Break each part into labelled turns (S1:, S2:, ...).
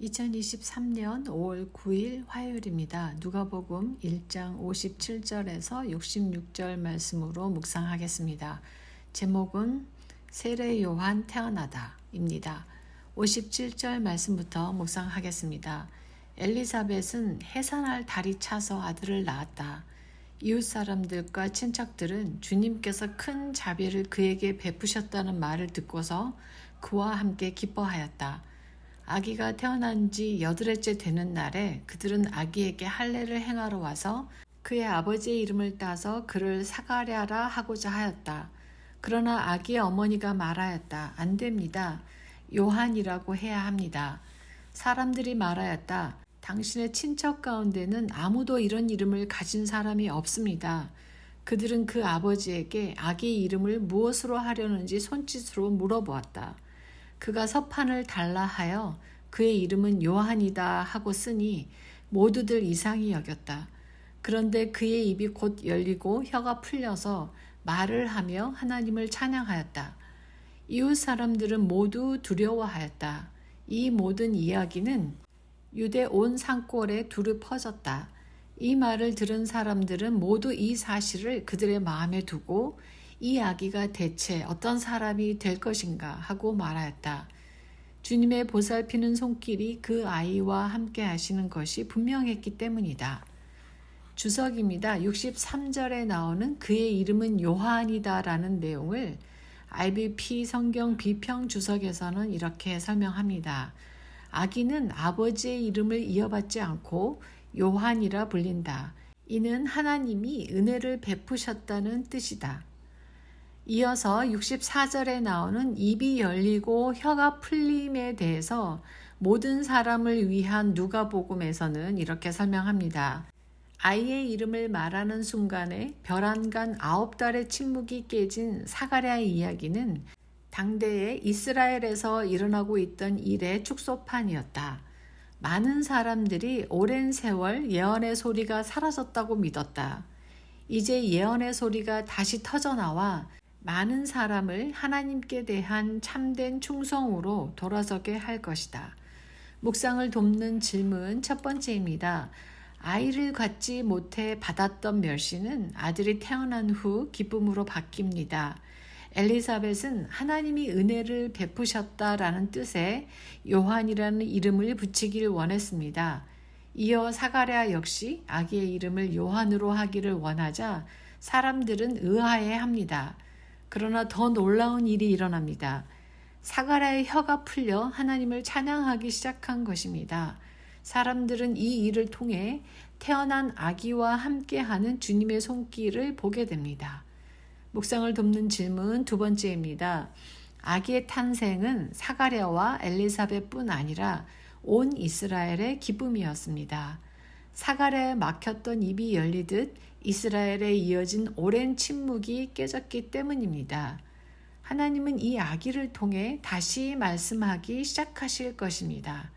S1: 2023년 5월 9일 화요일입니다. 누가복음 1장 57절에서 66절 말씀으로 묵상하겠습니다. 제목은 세례 요한 태어나다입니다. 57절 말씀부터 묵상하겠습니다. 엘리사벳은 해산할 달이 차서 아들을 낳았다. 이웃 사람들과 친척들은 주님께서 큰 자비를 그에게 베푸셨다는 말을 듣고서 그와 함께 기뻐하였다. 아기가 태어난 지 여드레째 되는 날에 그들은 아기에게 할례를 행하러 와서 그의 아버지의 이름을 따서 그를 사가랴라 하고자 하였다. 그러나 아기의 어머니가 말하였다. 안 됩니다. 요한이라고 해야 합니다. 사람들이 말하였다. 당신의 친척 가운데는 아무도 이런 이름을 가진 사람이 없습니다. 그들은 그 아버지에게 아기의 이름을 무엇으로 하려는지 손짓으로 물어보았다. 그가 서판을 달라 하여 그의 이름은 요한이다 하고 쓰니 모두들 이상히 여겼다. 그런데 그의 입이 곧 열리고 혀가 풀려서 말을 하며 하나님을 찬양하였다. 이웃 사람들은 모두 두려워하였다. 이 모든 이야기는 유대 온 산골에 두루 퍼졌다. 이 말을 들은 사람들은 모두 이 사실을 그들의 마음에 두고 이 아기가 대체 어떤 사람이 될 것인가 하고 말하였다. 주님의 보살피는 손길이 그 아이와 함께 하시는 것이 분명했기 때문이다. 주석입니다. 63절에 나오는 그의 이름은 요한이다 라는 내용을 IBP 성경 비평 주석에서는 이렇게 설명합니다. 아기는 아버지의 이름을 이어받지 않고 요한이라 불린다. 이는 하나님이 은혜를 베푸셨다는 뜻이다. 이어서 64절에 나오는 입이 열리고 혀가 풀림에 대해서 모든 사람을 위한 누가복음에서는 이렇게 설명합니다. 아이의 이름을 말하는 순간에 별안간 아홉 달의 침묵이 깨진 사가랴의 이야기는 당대에 이스라엘에서 일어나고 있던 일의 축소판이었다. 많은 사람들이 오랜 세월 예언의 소리가 사라졌다고 믿었다. 이제 예언의 소리가 다시 터져나와 많은 사람을 하나님께 대한 참된 충성으로 돌아서게 할 것이다. 묵상을 돕는 질문 첫 번째입니다. 아이를 갖지 못해 받았던 멸시는 아들이 태어난 후 기쁨으로 바뀝니다. 엘리사벳은 하나님이 은혜를 베푸셨다라는 뜻의 요한이라는 이름을 붙이길 원했습니다. 이어 사가랴 역시 아기의 이름을 요한으로 하기를 원하자 사람들은 의아해 합니다. 그러나 더 놀라운 일이 일어납니다. 사가랴의 혀가 풀려 하나님을 찬양하기 시작한 것입니다. 사람들은 이 일을 통해 태어난 아기와 함께하는 주님의 손길을 보게 됩니다. 묵상을 돕는 질문 두 번째입니다. 아기의 탄생은 사가랴와 엘리사벳뿐 아니라 온 이스라엘의 기쁨이었습니다. 사가랴에 막혔던 입이 열리듯 이스라엘에 이어진 오랜 침묵이 깨졌기 때문입니다. 하나님은 이 아기를 통해 다시 말씀하기 시작하실 것입니다.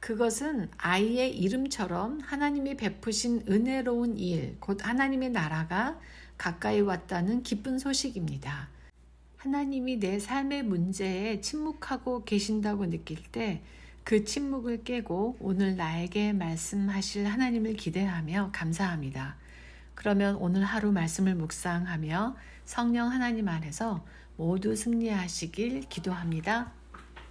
S1: 그것은 아이의 이름처럼 하나님이 베푸신 은혜로운 일, 곧 하나님의 나라가 가까이 왔다는 기쁜 소식입니다. 하나님이 내 삶의 문제에 침묵하고 계신다고 느낄 때 그 침묵을 깨고 오늘 나에게 말씀하실 하나님을 기대하며 감사합니다. 그러면 오늘 하루 말씀을 묵상하며 성령 하나님 안에서 모두 승리하시길 기도합니다.